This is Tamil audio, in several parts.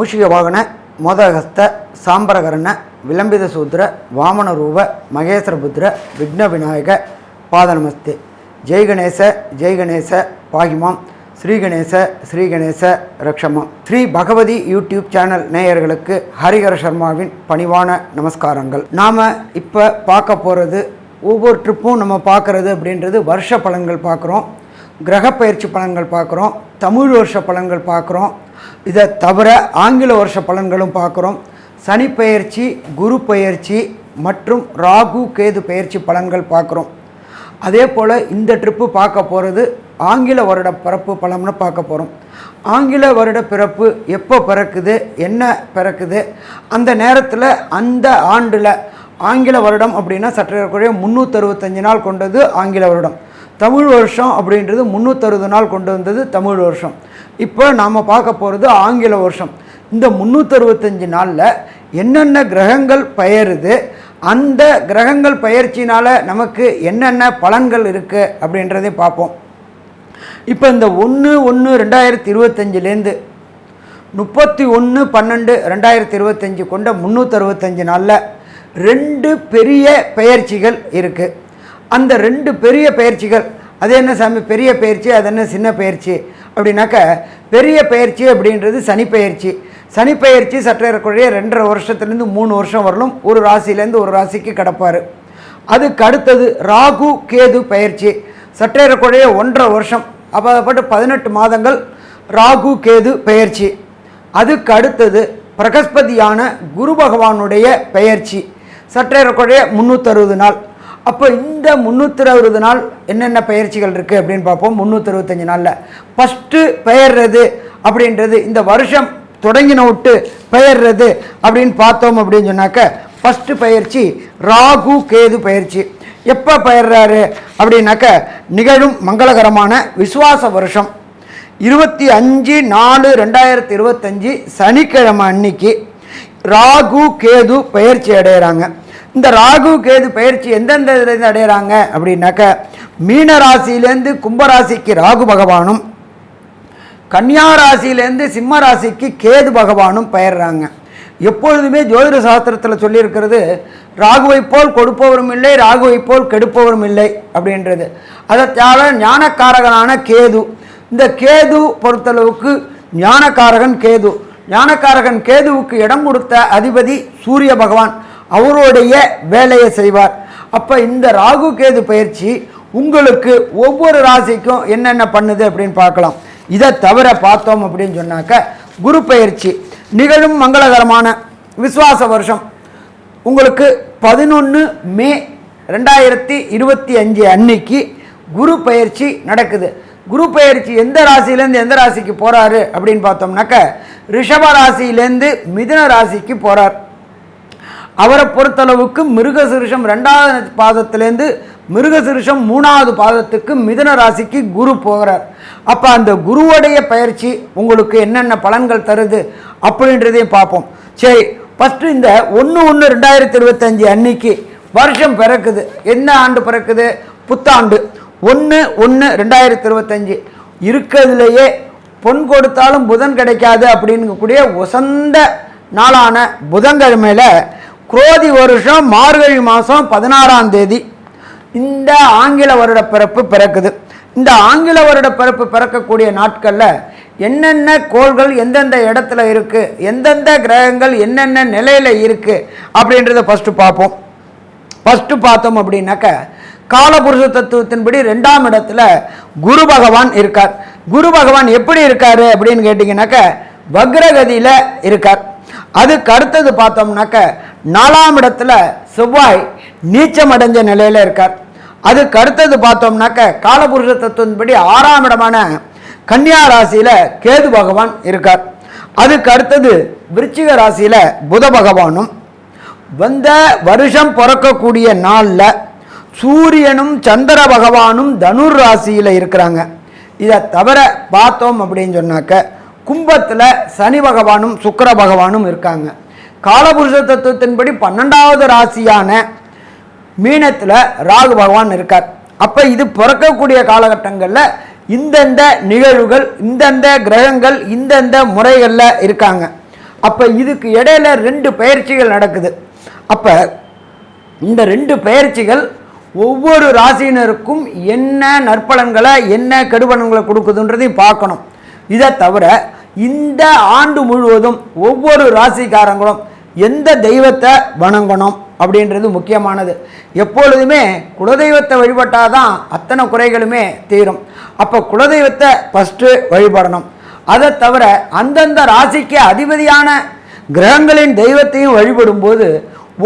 மூஷிக வாகன மோதகஸ்த சாம்பரகரண விளம்பித சூத்திர வாமன ரூப மகேஸ்வரபுத்திர விக்ன விநாயக பாதநமஸ்தே ஜெய் கணேச ஜெய் கணேச பாகிமாம். ஸ்ரீ கணேச ஸ்ரீ கணேச ரக்ஷமாம். ஸ்ரீ பகவதி யூடியூப் சேனல் நேயர்களுக்கு ஹரிஹர சர்மாவின் பணிவான நமஸ்காரங்கள். நாம் இப்போ பார்க்க போகிறது ஒவ்வொரு ட்ரிப்பும் நம்ம பார்க்குறது அப்படின்றது வருஷ பலன்கள் பார்க்குறோம். கிரக பயிற்சி பலன்கள் பார்க்குறோம் தமிழ் வருஷ பலன்கள் பார்க்குறோம் இதை தவிர ஆங்கில வருஷ பலன்களும் பார்க்குறோம். சனி பயிற்சி குரு பயிற்சி மற்றும் ராகு கேது பயிற்சி பலன்கள் பார்க்குறோம். அதே போல் இந்த ட்ரிப்பு பார்க்க போகிறது ஆங்கில வருட பிறப்பு பலம்னு பார்க்க போகிறோம் ஆங்கில வருட பிறப்பு எப்போ பிறக்குது என்ன பிறக்குது அந்த நேரத்தில் அந்த ஆண்டில் ஆங்கில வருடம் அப்படின்னா சற்றேறக்குறைய முந்நூற்றறுபத்தஞ்சு நாள் கொண்டது ஆங்கில வருடம். தமிழ் வருஷம் அப்படின்றது முந்நூற்றறுபது நாள் கொண்டு வந்தது தமிழ் வருஷம். இப்போ நாம் பார்க்க போகிறது ஆங்கில வருஷம். இந்த முந்நூற்றறுபத்தஞ்சு நாளில் என்னென்ன கிரகங்கள் பெயருது அந்த கிரகங்கள் பயிற்சினால் நமக்கு என்னென்ன பலன்கள் இருக்குது அப்படின்றதே பார்ப்போம். இப்போ இந்த ஒன்று ஒன்று ரெண்டாயிரத்தி இருபத்தஞ்சிலேருந்து முப்பத்தி ஒன்று பன்னெண்டு ரெண்டாயிரத்தி இருபத்தஞ்சி கொண்ட முந்நூற்றறுபத்தஞ்சு நாளில் ரெண்டு பெரிய பெயர்ச்சிகள் இருக்குது அந்த ரெண்டு பெரிய பயிற்சிகள் அது என்ன சாமி பெரிய பயிற்சி அது என்ன சின்ன பயிற்சி? அப்படின்னாக்க பெரிய பயிற்சி அப்படின்றது சனிப்பெயர்ச்சி சனிப்பெயர்ச்சி சனி சற்றேறக்குறைய ரெண்டரை வருஷத்துலேருந்து மூணு வருஷம் வரலும் ஒரு ராசியிலேருந்து ஒரு ராசிக்கு கிடப்பார். அதுக்கு அடுத்தது ராகு கேது பயிற்சி. சற்றேறக்குறைய ஒன்றரை வருஷம் அப்போ பதினெட்டு மாதங்கள் ராகு கேது பெயர்ச்சி அதுக்கு அடுத்தது பிரகஸ்பதியான குரு பகவானுடைய பெயர்ச்சி சற்றேறக்குறைய முந்நூற்றறுபது நாள். அப்போ இந்த முந்நூற்றி அறுபது நாள் என்னென்ன பயிற்சிகள் இருக்குது அப்படின்னு பார்ப்போம். முந்நூற்றறுபத்தஞ்சு நாளில். ஃபஸ்ட்டு பெயர்றது அப்படின்றது இந்த வருஷம் தொடங்கின விட்டு பெயர்றது அப்படின்னு பார்த்தோம் அப்படின்னு சொன்னாக்க ஃபஸ்ட்டு பயிற்சி ராகு கேது பயிற்சி. எப்போ பெயர்றாரு அப்படின்னாக்க நிகழும் மங்களகரமான விசுவாச வருஷம். இருபத்தி அஞ்சு நாலு ரெண்டாயிரத்தி இருபத்தஞ்சி சனிக்கிழமை அன்னைக்கு ராகு கேது பயிற்சி அடைகிறாங்க இந்த ராகு கேது பயிற்சி எந்தெந்த இதுலேருந்து அடையிறாங்க? அப்படின்னாக்க மீன ராசியிலேருந்து கும்பராசிக்கு ராகு பகவானும் கன்னியா ராசியிலேருந்து சிம்ம ராசிக்கு கேது பகவானும் பெயர்றாங்க. எப்பொழுதுமே ஜோதிட சாஸ்திரத்தில் சொல்லியிருக்கிறது ராகுவை போல் கொடுப்பவரும் இல்லை ராகுவை போல் கெடுப்பவரும் இல்லை அப்படின்றது. அதற்காக ஞானக்காரகனான கேது. இந்த கேது பொறுத்தளவுக்கு ஞானக்காரகன் கேது. ஞானக்காரகன் கேதுவுக்கு இடம் கொடுத்த அதிபதி சூரிய பகவான். அவருடைய வேலையை செய்வார். அப்போ இந்த ராகு கேது பயிற்சி உங்களுக்கு ஒவ்வொரு ராசிக்கும் என்னென்ன பண்ணுது அப்படின்னு பார்க்கலாம். இதை தவிர பார்த்தோம் அப்படின்னு சொன்னாக்க குரு பயிற்சி நிகழும் மங்களகரமான விசுவாச வருஷம். உங்களுக்கு பதினொன்று மே ரெண்டாயிரத்தி இருபத்தி அஞ்சு அன்னைக்கு குரு பயிற்சி நடக்குது. குரு பயிற்சி எந்த ராசியிலேருந்து எந்த ராசிக்கு போகிறாரு அப்படின்னு பார்த்தோம்னாக்க ரிஷப ராசியிலேருந்து மிதுன ராசிக்கு போகிறார் அவரை பொறுத்தளவுக்கு மிருகசிருஷம் ரெண்டாவது பாதத்திலேருந்து மிருகசிருஷம் மூணாவது பாதத்துக்கு மிதன ராசிக்கு குரு போகிறார். அப்போ அந்த குருவுடைய பயிற்சி உங்களுக்கு என்னென்ன பலன்கள் தருது அப்படின்றதையும் பார்ப்போம். சரி ஃபஸ்ட்டு இந்த ஒன்று ஒன்று ரெண்டாயிரத்தி இருபத்தஞ்சி அன்னைக்கு வருஷம் பிறக்குது. என்ன ஆண்டு பிறக்குது? புத்தாண்டு. ஒன்று ஒன்று ரெண்டாயிரத்தி இருபத்தஞ்சி. இருக்கிறதுலையே பொன் கொடுத்தாலும் புதன் கிடைக்காது அப்படிங்கக்கூடிய உசந்த நாளான புதன்கிழமையில் குரோதி வருஷம் மார்கழி மாதம் பதினாறாம் தேதி. இந்த ஆங்கில வருட பிறப்பு பிறக்குது. இந்த ஆங்கில வருட பிறப்பு பிறக்கக்கூடிய நாட்களில் என்னென்ன கோள்கள் எந்தெந்த இடத்துல இருக்குது எந்தெந்த கிரகங்கள் என்னென்ன நிலையில் இருக்குது அப்படின்றத ஃபஸ்ட்டு பார்ப்போம். ஃபஸ்ட்டு பார்த்தோம் அப்படின்னாக்க காலபுருஷ தத்துவத்தின்படி ரெண்டாம் இடத்துல குரு பகவான் இருக்கார். குரு பகவான் எப்படி இருக்கார் அப்படின்னு கேட்டிங்கனாக்க வக்ரகதியில் இருக்கார். அதுக்கு அடுத்தது பார்த்தோம்னாக்க நாலாம் இடத்துல செவ்வாய் நீச்சம் அடைஞ்ச நிலையில் இருக்கார். அதுக்கு அடுத்தது பார்த்தோம்னாக்க காலபுருஷ தத்துவன்படி ஆறாம் இடமான கன்னியா ராசியில் கேது பகவான் இருக்கார். அதுக்கு அடுத்தது விருச்சிக ராசியில் புத பகவானும். வந்த வருஷம் பிறக்கக்கூடிய நாளில் சூரியனும் சந்திர பகவானும் தனுர் ராசியில் இருக்கிறாங்க. இதை தவிர பார்த்தோம் அப்படின்னு சொன்னாக்க கும்பத்தில் சனி பகவானும் சுக்கர பகவானும் இருக்காங்க. காலபுருஷ தத்துவத்தின்படி பன்னெண்டாவது ராசியான மீனத்தில் ராகு பகவான் இருக்கார். அப்போ இது பிறக்கக்கூடிய காலகட்டங்களில் இந்தந்த நிகழ்வுகள் இந்தந்த கிரகங்கள் இந்தந்த முறைகளில் இருக்காங்க. அப்போ இதுக்கு இடையில ரெண்டு பயிற்சிகள் நடக்குது. அப்போ இந்த ரெண்டு பயிற்சிகள் ஒவ்வொரு ராசியினருக்கும் என்ன நற்பலன்களை என்ன கெடுபலன்களை கொடுக்குதுன்றதையும் பார்க்கணும். இதை தவிர இந்த ஆண்டு முழுவதும் ஒவ்வொரு ராசிக்காரங்களும் எந்த தெய்வத்தை வணங்கணும் அப்படின்றது முக்கியமானது. எப்பொழுதுமே குலதெய்வத்தை வழிபட்டால் தான் அத்தனை குறைகளுமே தீரும். அப்போ குலதெய்வத்தை ஃபஸ்ட்டு வழிபடணும். அதை தவிர அந்தந்த ராசிக்கு அதிபதியான கிரகங்களின் தெய்வத்தையும் வழிபடும்போது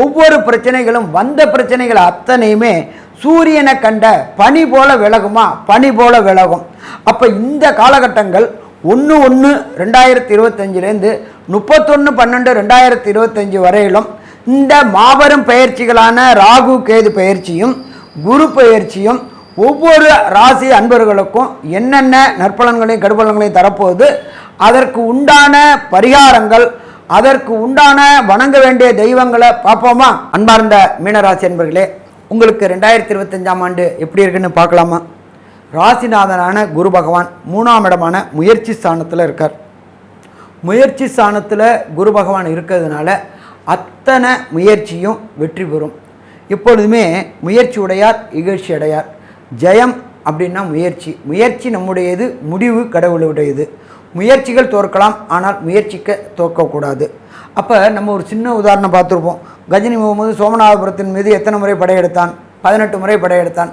ஒவ்வொரு பிரச்சனைகளும் வந்த பிரச்சனைகள் அத்தனையுமே சூரியனை கண்ட பனி போல விலகுமா? பனி போல விலகும். அப்போ இந்த காலகட்டங்கள் ஒன்று ஒன்று ரெண்டாயிரத்தி இருபத்தஞ்சிலேருந்து முப்பத்தொன்று பன்னெண்டு ரெண்டாயிரத்தி இருபத்தஞ்சி வரையிலும் இந்த மாபெரும் பயிற்சிகளான ராகு கேது பயிற்சியும் குரு பயிற்சியும் ஒவ்வொரு ராசி அன்பர்களுக்கும் என்னென்ன நற்பலன்களையும் கடுபலன்களையும் தரப்போகுது. அதற்கு உண்டான பரிகாரங்கள் அதற்கு உண்டான வணங்க வேண்டிய தெய்வங்களை பார்ப்போமா? அன்பார்ந்த மீனராசி அன்பர்களே உங்களுக்கு ரெண்டாயிரத்தி இருபத்தஞ்சாம் ஆண்டு எப்படி இருக்குன்னு பார்க்கலாமா? ராசிநாதனான குரு பகவான் மூணாம் இடமான முயற்சி ஸ்தானத்தில் இருக்கார். முயற்சி ஸ்தானத்தில் குரு பகவான் இருக்கிறதுனால அத்தனை முயற்சியும் வெற்றி பெறும். எப்பொழுதுமே முயற்சி உடையார் இகழ்ச்சி அடையார். ஜெயம் அப்படின்னா முயற்சி. முயற்சி நம்முடையது முடிவு கடவுளுடையது. முயற்சிகள் தோற்கலாம் ஆனால் முயற்சிக்க தோற்கக்கூடாது. அப்போ நம்ம ஒரு சின்ன உதாரணம் பார்த்துருப்போம். கஜினி முகமது சோமநாதபுரத்தின் மீது எத்தனை முறை படையெடுத்தான்? பதினெட்டு முறை படையெடுத்தான்.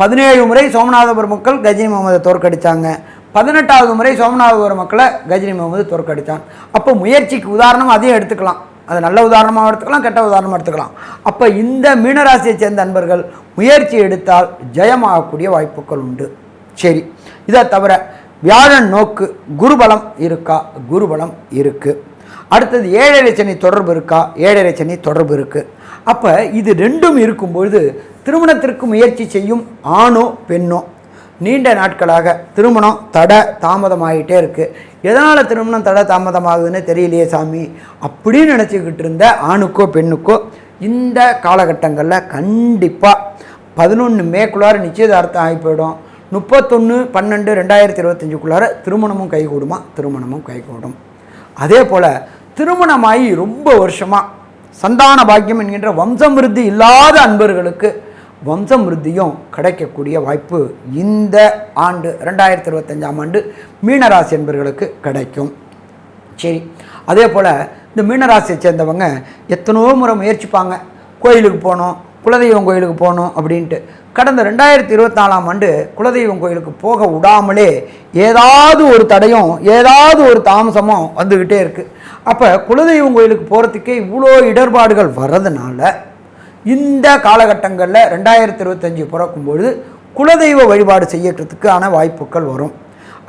பதினேழு முறை சோமநாதபுரம் மக்கள் கஜினி முகமதை தோற்கடித்தாங்க. பதினெட்டாவது முறை சோமநாதபுரம் மக்களை கஜினி முகமது தோற்கடித்தான். அப்போ முயற்சிக்கு உதாரணம் அதையும் எடுத்துக்கலாம். அது நல்ல உதாரணமாக எடுத்துக்கலாம் கெட்ட உதாரணமாக எடுத்துக்கலாம். அப்போ இந்த மீனராசியை சேர்ந்த நண்பர்கள் முயற்சி எடுத்தால் ஜெயமாகக்கூடிய வாய்ப்புகள் உண்டு. சரி இதை தவிர வியாழன் நோக்கு குருபலம் இருக்கா? குருபலம் இருக்குது அடுத்தது ஏழரை சனி தொடர்பு இருக்கா? ஏழரை சனி தொடர்பு இருக்குது அப்போ இது ரெண்டும் இருக்கும்பொழுது திருமணத்திற்கு முயற்சி செய்யும் ஆணோ பெண்ணோ நீண்ட நாட்களாக திருமணம் தடை தாமதமாகிட்டே இருக்குது எதனால் திருமணம் தடை தாமதமாகுதுன்னு தெரியலையே சாமி. அப்படின்னு நினச்சிக்கிட்டு இருந்த ஆணுக்கோ பெண்ணுக்கோ இந்த காலகட்டங்களில் கண்டிப்பாக பதினொன்று மேக்குள்ளார நிச்சயதார்த்தம் ஆகி போயிடும். முப்பத்தொன்று பன்னெண்டு ரெண்டாயிரத்தி இருபத்தஞ்சுக்குள்ளார திருமணமும் கைகூடுமா? திருமணமும் கைகூடும். அதே போல் திருமணமாகி ரொம்ப வருஷமாக சந்தான பாக்கியம் என்கின்ற வம்சம் விருத்தி இல்லாத அன்பர்களுக்கு வம்சமிருத்தியும் கிடைக்கக்கூடிய வாய்ப்பு இந்த ஆண்டு ரெண்டாயிரத்தி இருபத்தஞ்சாம் ஆண்டு மீனராசி என்பர்களுக்கு கிடைக்கும். சரி அதே போல் இந்த மீனராசியை சேர்ந்தவங்க எத்தனையோ முறை முயற்சிப்பாங்க. கோயிலுக்கு போகணும் குலதெய்வம் கோயிலுக்கு போகணும் அப்படின்ட்டு. கடந்த ரெண்டாயிரத்தி இருபத்தாலாம் ஆண்டு குலதெய்வம் கோயிலுக்கு போக விடாமலே ஏதாவது ஒரு தடையும் ஏதாவது ஒரு தாமசமும் வந்துக்கிட்டே இருக்குது அப்போ குலதெய்வம் கோயிலுக்கு போகிறதுக்கே இவ்வளோ இடர்பாடுகள் வர்றதுனால இந்த காலகட்டங்களில் ரெண்டாயிரத்தி இருபத்தஞ்சி பிறக்கும்பொழுது குலதெய்வ வழிபாடு செய்யறதுக்கான வாய்ப்புகள் வரும்.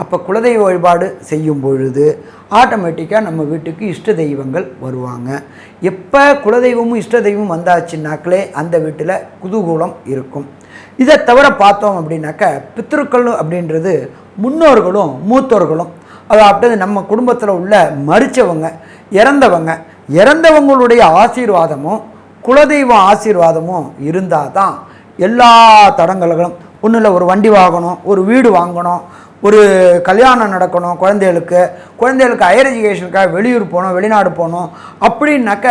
அப்போ குலதெய்வ வழிபாடு செய்யும் பொழுது ஆட்டோமேட்டிக்காக நம்ம வீட்டுக்கு இஷ்ட தெய்வங்கள் வருவாங்க. எப்போ குலதெய்வமும் இஷ்ட தெய்வமும் வந்தாச்சுன்னாக்களே அந்த வீட்டில் குதூகூலம் இருக்கும். இதை தவிர பார்த்தோம் அப்படின்னாக்க பித்ருக்கள் அப்படின்றது முன்னோர்களும் மூத்தோர்களும் அதாவது நம்ம குடும்பத்தில் உள்ள மறித்தவங்க இறந்தவங்க இறந்தவங்களுடைய ஆசீர்வாதமும் குலதெய்வ ஆசீர்வாதமும் இருந்தால் தான் எல்லா தடங்கல்களும் ஒன்றும் இல்லை ஒரு வண்டி வாங்கணும் ஒரு வீடு வாங்கணும் ஒரு கல்யாணம் நடக்கணும் குழந்தைகளுக்கு குழந்தைகளுக்கு ஹையர் எஜுகேஷனுக்காக வெளியூர் போகணும் வெளிநாடு போகணும் அப்படின்னாக்க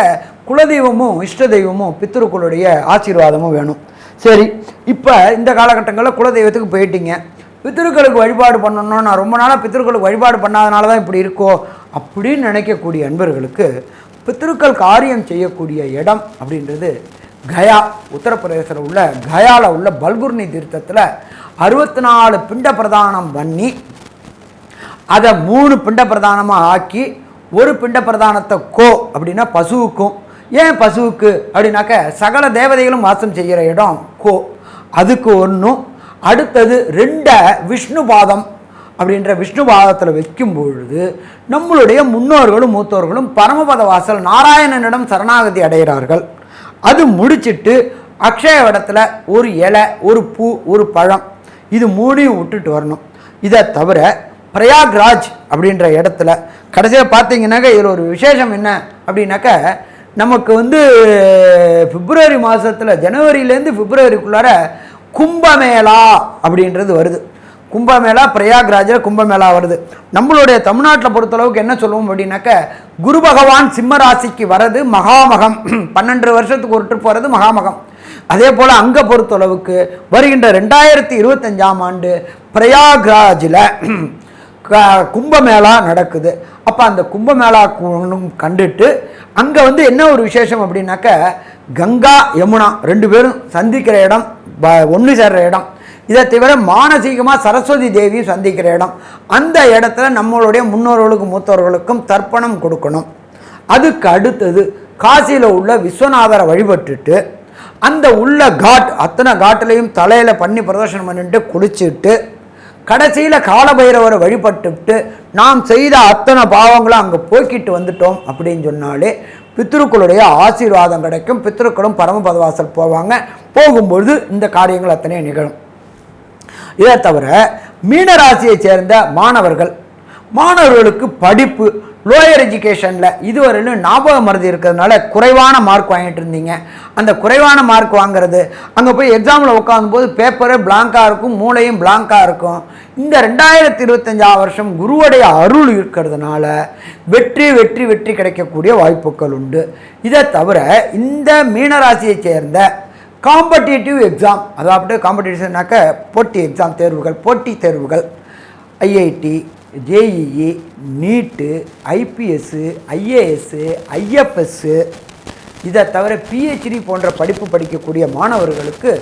குலதெய்வமும் இஷ்ட தெய்வமும் பித்திருக்களுடைய ஆசீர்வாதமும் வேணும். சரி இப்போ இந்த காலகட்டங்களில் குலதெய்வத்துக்கு போயிட்டீங்க. பித்திருக்களுக்கு வழிபாடு பண்ணணும் நான் ரொம்ப நாளாக பித்திருக்களுக்கு வழிபாடு பண்ணாதனால தான் இப்படி இருக்கோ அப்படின்னு நினைக்கக்கூடிய அன்பர்களுக்கு பித்திருக்கள் காரியம் செய்யக்கூடிய இடம் அப்படின்றது கயா உத்தரப்பிரதேசத்தில் உள்ள கயாவில் உள்ள பல்குர்னி தீர்த்தத்தில் அறுபத்தி நாலு பிண்ட பிரதானம் பண்ணி அதை மூணு பிண்ட பிரதானமாக ஆக்கி ஒரு பிண்ட பிரதானத்தை கோ அப்படின்னா பசுவுக்கும் ஏன் பசுவுக்கு அப்படின்னாக்க சகல தேவதைகளும் வாசம் செய்கிற இடம் கோ. அதுக்கு ஒன்றும் அடுத்தது ரெண்ட விஷ்ணு பாதம் அப்படின்ற விஷ்ணு பாதத்தில் வைக்கும் பொழுது நம்மளுடைய முன்னோர்களும் மூத்தோர்களும் பரமபத வாசல் நாராயணனிடம் சரணாகதி அடைகிறார்கள். அது முடிச்சிட்டு அக்ஷய இடத்துல ஒரு இலை ஒரு பூ ஒரு பழம் இது மூணையும் விட்டுட்டு வரணும். இதை தவிர பிரயாக்ராஜ் அப்படின்ற இடத்துல கடைசியாக பார்த்தீங்கன்னாக்க இதில் ஒரு விசேஷம் என்ன அப்படின்னாக்க நமக்கு வந்து பிப்ரவரி மாதத்தில் ஜனவரியிலேருந்து பிப்ரவரிக்குள்ளார கும்பமேளா அப்படின்றது வருது. கும்பமேளா பிரயாக்ராஜில் கும்பமேளா வருது. நம்மளுடைய தமிழ்நாட்டில் பொறுத்தளவுக்கு என்ன சொல்லுவோம் அப்படின்னாக்க குரு பகவான் சிம்ம ராசிக்கு வர்றது மகாமகம். பன்னெண்டு வருஷத்துக்கு ஒரு ட்ரிப் வர்றது மகாமகம். அதே போல் அங்கே பொறுத்தளவுக்கு வருகின்ற ரெண்டாயிரத்தி இருபத்தஞ்சாம் ஆண்டு பிரயாக்ராஜில் க- கும்பமேளா நடக்குது. அப்போ அந்த கும்பமேளா கண்டுட்டு அங்கே வந்து என்ன ஒரு விசேஷம் அப்படின்னாக்க கங்கா யமுனா ரெண்டு பேரும் சந்திக்கிற இடம் ஒன்று சேர்கிற இடம். இதை தவிர மானசீகமாக சரஸ்வதி தேவியும் சந்திக்கிற இடம். அந்த இடத்துல நம்மளுடைய முன்னோர்களுக்கும் மூத்தவர்களுக்கும் தர்ப்பணம் கொடுக்கணும். அதுக்கு அடுத்தது காசியில் உள்ள விஸ்வநாதரை வழிபட்டுட்டு அந்த உள்ள காட் அத்தனை காட்டுலையும் தலையில் பண்ணி பிரதர்ஷனம் பண்ணிட்டு குளிச்சுட்டு கடைசியில் காலபைரவரை வழிபட்டுவிட்டு நாம் செய்த அத்தனை பாவங்களும் அங்கே போக்கிட்டு வந்துட்டோம் அப்படின்னு சொன்னாலே பித்ருக்களுடைய ஆசீர்வாதம் கிடைக்கும். பித்ருக்களும் பரமபதவாசல் போவாங்க. போகும்பொழுது இந்த காரியங்கள் அத்தனையும் நிகழும். இதை தவிர மீனராசியை சேர்ந்த மாணவர்கள் மாணவர்களுக்கு படிப்பு லோயர் எஜுகேஷனில் இதுவரையிலும் ஞாபக மருதி இருக்கிறதுனால குறைவான மார்க் வாங்கிட்டு இருந்தீங்க. அந்த குறைவான மார்க் வாங்குறது அங்கே போய் எக்ஸாமில் உட்காந்தும்போது பேப்பரு பிளாங்காக இருக்கும் மூளையும் பிளாங்காக இருக்கும். இந்த ரெண்டாயிரத்தி இருபத்தஞ்சாம் வருஷம் குருவுடைய அருள் இருக்கிறதுனால வெற்றி வெற்றி வெற்றி கிடைக்கக்கூடிய வாய்ப்புகள் உண்டு. இதை தவிர இந்த மீனராசியை சேர்ந்த காம்படிட்டிவ் எக்ஸாம் அதாவது காம்படிஷன்னாக்க போட்டி எக்ஸாம் தேர்வுகள் போட்டி தேர்வுகள். IIT JEE NEET IPS IAS IFS இதை தவிர பிஹெச்டி போன்ற படிப்பு படிக்கக்கூடிய மாணவர்களுக்கு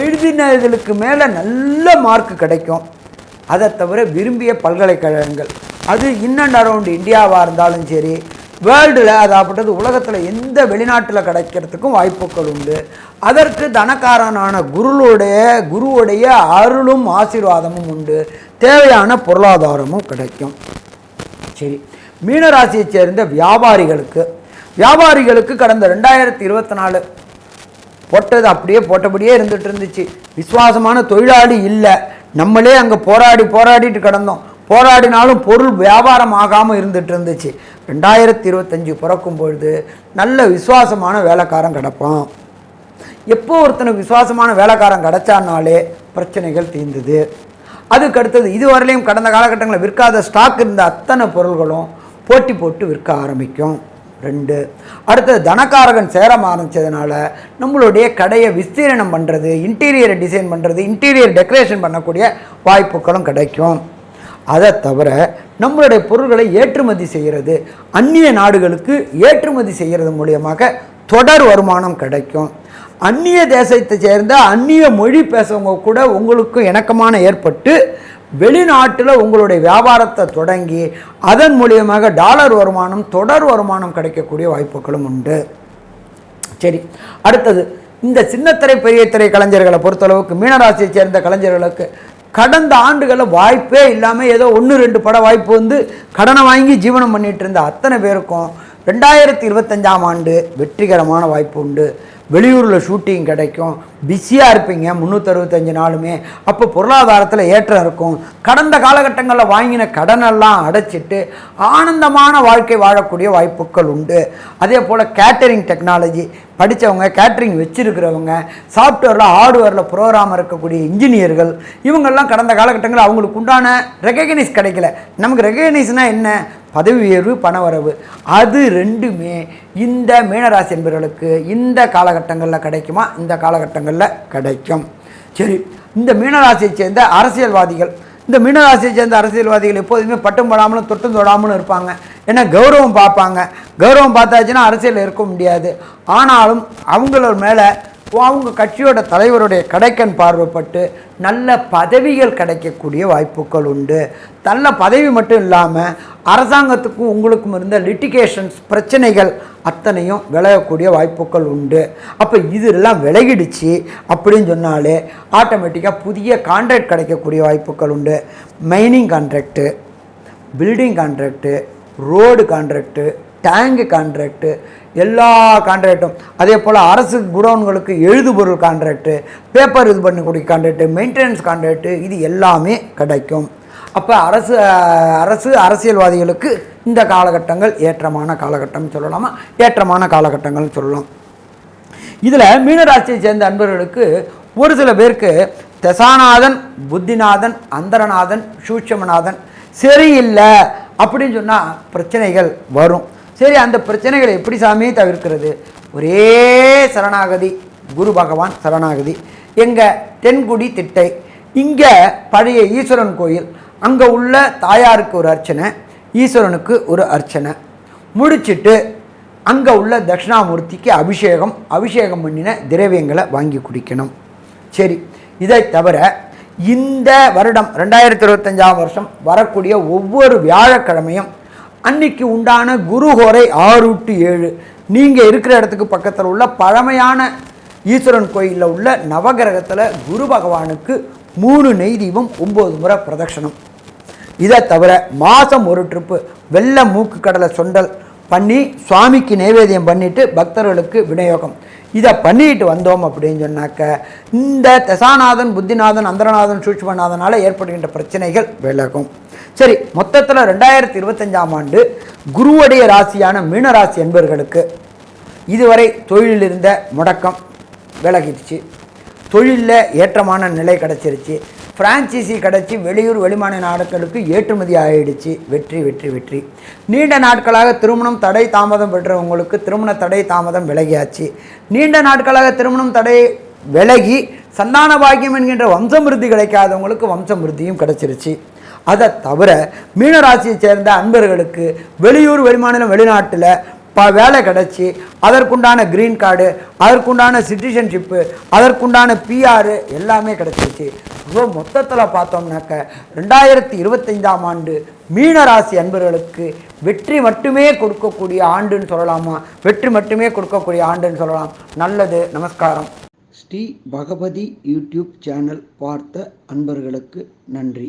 எழுதினதுக்கு மேலே நல்ல மார்க் கிடைக்கும். அதை தவிர விரும்பிய பல்கலைக்கழகங்கள். அது இன் அண்ட் அரவுண்ட் இந்தியாவாக இருந்தாலும் சரி வேர்ல்டில் அதாவது உலகத்தில் எந்த வெளிநாட்டில் கிடைக்கிறதுக்கும் வாய்ப்புகள் உண்டு. அதற்கு தனக்காரனான குருளுடைய குருவுடைய அருளும் ஆசீர்வாதமும் உண்டு. தேவையான பொருளாதாரமும் கிடைக்கும். சரி. மீனராசியைச் சேர்ந்த வியாபாரிகளுக்கு வியாபாரிகளுக்கு கடந்த ரெண்டாயிரத்தி இருபத்தி நாலு போட்டது அப்படியே போட்டபடியே இருந்துகிட்டு இருந்துச்சு. விசுவாசமான தொழிலாளி இல்லை. நம்மளே அங்கே போராடி போராடிட்டு கிடந்தோம். போராடினாலும் பொருள் வியாபாரம் ஆகாமல் இருந்துகிட்டு இருந்துச்சு. ரெண்டாயிரத்தி இருபத்தஞ்சி பிறக்கும் பொழுது நல்ல விசுவாசமான வேலைக்காரன் கிடப்பான். எப்போ ஒருத்தனுக்கு விசுவாசமான வேலைக்காரன் கிடச்சானாலே பிரச்சனைகள் தீர்ந்தது. அதுக்கு அடுத்தது இதுவரையிலையும் கடந்த காலகட்டங்களில் விற்காத ஸ்டாக் இருந்த அத்தனை பொருள்களும் போட்டி போட்டு விற்க ஆரம்பிக்கும். ரெண்டு அடுத்தது தனக்காரகன் சேரம் ஆரம்பித்ததுனால நம்மளுடைய கடையை விஸ்தீரணம் பண்ணுறது இன்டீரியரை டிசைன் பண்ணுறது இன்டீரியர் டெக்கரேஷன் பண்ணக்கூடிய வாய்ப்புகளும் கிடைக்கும். அதை தவிர நம்மளுடைய பொருட்களை ஏற்றுமதி செய்கிறது. அந்நிய நாடுகளுக்கு ஏற்றுமதி செய்கிறது மூலியமாக தொடர் வருமானம் கிடைக்கும். அந்நிய தேசத்தை சேர்ந்த அந்நிய மொழி பேசுறவங்க கூட உங்களுக்கும் இணக்கமான ஏற்பட்டு வெளிநாட்டில் உங்களுடைய வியாபாரத்தை தொடங்கி அதன் மூலியமாக டாலர் வருமானம் தொடர் வருமானம் கிடைக்கக்கூடிய வாய்ப்புகளும் உண்டு. சரி அடுத்தது இந்த சின்னத்திரை பெரிய திரை கலைஞர்களை பொறுத்தளவுக்கு மீனராசியை சேர்ந்த கலைஞர்களுக்கு கடந்த ஆண்டுகளில் வாய்ப்பே இல்லாமல் ஏதோ ஒன்று ரெண்டு பட வாய்ப்பு வந்து கடனை வாங்கி ஜீவனம் பண்ணிகிட்டு இருந்த அத்தனை பேருக்கும் ரெண்டாயிரத்தி இருபத்தஞ்சாம் ஆண்டு வெற்றிகரமான வாய்ப்பு உண்டு. வெளியூரில் ஷூட்டிங் கிடைக்கும். பிஸியாக இருப்பீங்க முந்நூற்றறுபத்தஞ்சு நாளுமே. அப்போ பொருளாதாரத்தில் ஏற்றம் இருக்கும். கடந்த காலகட்டங்களில் வாங்கின கடனெல்லாம் அடைச்சிட்டு ஆனந்தமான வாழ்க்கை வாழக்கூடிய வாய்ப்புகள் உண்டு. அதே போல் கேட்டரிங் டெக்னாலஜி படித்தவங்க கேட்ரிங் வச்சுருக்கிறவங்க சாஃப்ட்வேரில் ஹார்ட்வேரில் ப்ரோக்ராம் இருக்கக்கூடிய இன்ஜினியர்கள் இவங்கெல்லாம் கடந்த காலகட்டங்களில் அவங்களுக்கு உண்டான ரெகக்னைஸ் கிடைக்கல. நமக்கு ரெகக்னைஸ்னால் என்ன? பதவி உயர்வு பணவரவு. அது ரெண்டுமே இந்த மீனராசி என்பவர்களுக்கு இந்த காலகட்டங்களில் கிடைக்குமா? இந்த காலகட்டங்களில் கிடைக்கும். சரி இந்த மீனராசியை சேர்ந்த அரசியல்வாதிகள் இந்த மீனராசியை சேர்ந்த அரசியல்வாதிகள் எப்போதுமே பட்டும் படாமலும் தொட்டும் தொடாமலும் இருப்பாங்க. ஏன்னா கௌரவம் பார்ப்பாங்க. கௌரவம் பார்த்தாச்சுன்னா அரசியல் இருக்க முடியாது. ஆனாலும் அவங்களோட மேலே அவங்க கட்சியோட தலைவருடைய கடைக்கண் பார்வைப்பட்டு நல்ல பதவிகள் கிடைக்கக்கூடிய வாய்ப்புகள் உண்டு. நல்ல பதவி மட்டும் இல்லாமல் அரசாங்கத்துக்கும் உங்களுக்கும் இருந்த லிட்டிகேஷன்ஸ் பிரச்சனைகள் அத்தனையும் விளையக்கூடிய வாய்ப்புகள் உண்டு. அப்போ இதெல்லாம் விலகிடுச்சு அப்படின்னு சொன்னாலே ஆட்டோமேட்டிக்காக புதிய கான்ட்ராக்ட் கிடைக்கக்கூடிய வாய்ப்புகள் உண்டு. Mining contract building contract road contract tank contract எல்லா கான்ட்ராக்டும் அதே போல் அரசு குடோன்களுக்கு எழுதுபொருள் கான்ட்ராக்டு பேப்பர் இது பண்ணக்கூடிய கான்ட்ராக்டு மெயின்டெனன்ஸ் கான்ட்ராக்டு இது எல்லாமே கிடைக்கும். அப்போ அரசு அரசு அரசியல்வாதிகளுக்கு இந்த காலகட்டங்கள் ஏற்றமான காலகட்டம்னு சொல்லலாமா? ஏற்றமான காலகட்டங்கள்னு சொல்லலாம். இதில் மீனராசியை சேர்ந்த அன்பர்களுக்கு ஒரு சில பேருக்கு தசாநாதன் புத்திநாதன் அந்தரநாதன் சூட்சமநாதன் சரியில்லை அப்படின்னு சொன்னால் பிரச்சனைகள் வரும். சரி அந்த பிரச்சனைகளை எப்படி சாமி தவிர்க்கிறது? ஒரே சரணாகதி குரு பகவான் சரணாகதி. எங்கள் தென்குடி திட்டை இங்கே பழைய ஈஸ்வரன் கோயில் அங்கே உள்ள தாயாருக்கு ஒரு அர்ச்சனை ஈஸ்வரனுக்கு ஒரு அர்ச்சனை. முடிச்சிட்டு அங்கே உள்ள தட்சிணாமூர்த்திக்கு அபிஷேகம் அபிஷேகம் பண்ணின திரவியங்களை வாங்கி குடிக்கணும். சரி இதை தவிர இந்த வருடம் ரெண்டாயிரத்தி இருபத்தஞ்சாம் வருஷம் வரக்கூடிய ஒவ்வொரு வியாழக்கிழமையும் அன்னைக்கு உண்டான குருஹோரை ஆறு டு ஏழு. நீங்கள் இருக்கிற இடத்துக்கு பக்கத்தில் உள்ள பழமையான ஈஸ்வரன் கோயிலில் உள்ள நவகிரகத்தில் குரு பகவானுக்கு மூணு நெய் தீபம் ஒம்பது முறை பிரதட்சணம். இதை தவிர மாதம் ஒரு ட்ரிப்பு வெள்ளை மூக்கு கடலை சுண்டல் பண்ணி சுவாமிக்கு நைவேத்தியம் பண்ணிவிட்டு பக்தர்களுக்கு விநியோகம். இதை பண்ணிட்டு வந்தோம் அப்படின்னு சொன்னாக்க இந்த தசாநாதன் புத்திநாதன் அந்தரநாதன் சூட்சமநாதனால் ஏற்படுகின்ற பிரச்சனைகள் விலகும். சரி மொத்தத்தில் ரெண்டாயிரத்தி இருபத்தஞ்சாம் ஆண்டு குருவுடைய ராசியான மீனராசி என்பவர்களுக்கு இதுவரை தொழிலில் இருந்த முடக்கம் விலகிடுச்சு. தொழிலில் ஏற்றமான நிலை கிடச்சிருச்சு. ஃப்ரான்ச்சைசி கிடச்சி வெளியூர் வெளிமாநில நாடுகளுக்கு ஏற்றுமதி ஆகிடுச்சு வெற்றி வெற்றி வெற்றி. நீண்ட நாட்களாக திருமணம் தடை தாமதம் பெற்றவங்களுக்கு திருமண தடை தாமதம் விலகியாச்சு. நீண்ட நாட்களாக திருமணம் தடை விலகி சந்தான பாக்கியம் என்கின்ற வம்சமிருத்தி கிடைக்காதவங்களுக்கு வம்சமிருத்தியும் கிடைச்சிருச்சு. அதை தவிர மீனராசியை சேர்ந்த அன்பர்களுக்கு வெளியூர் வெளிமாநிலம் வெளிநாட்டில் ப வேலை கிடச்சி அதற்குண்டான க்ரீன் கார்டு அதற்குண்டான சிட்டிசன்ஷிப்பு அதற்குண்டான பிஆர் எல்லாமே கிடச்சிருச்சு. ஸோ மொத்தத்தில் பார்த்தோம்னாக்க ரெண்டாயிரத்தி இருபத்தைந்தாம் ஆண்டு மீனராசி அன்பர்களுக்கு வெற்றி மட்டுமே கொடுக்கக்கூடிய ஆண்டுன்னு சொல்லலாமா? வெற்றி மட்டுமே கொடுக்கக்கூடிய ஆண்டுன்னு சொல்லலாம். நல்லது. நமஸ்காரம். ஸ்ரீ பகவதி யூடியூப் சேனல் பார்த்த அன்பர்களுக்கு நன்றி.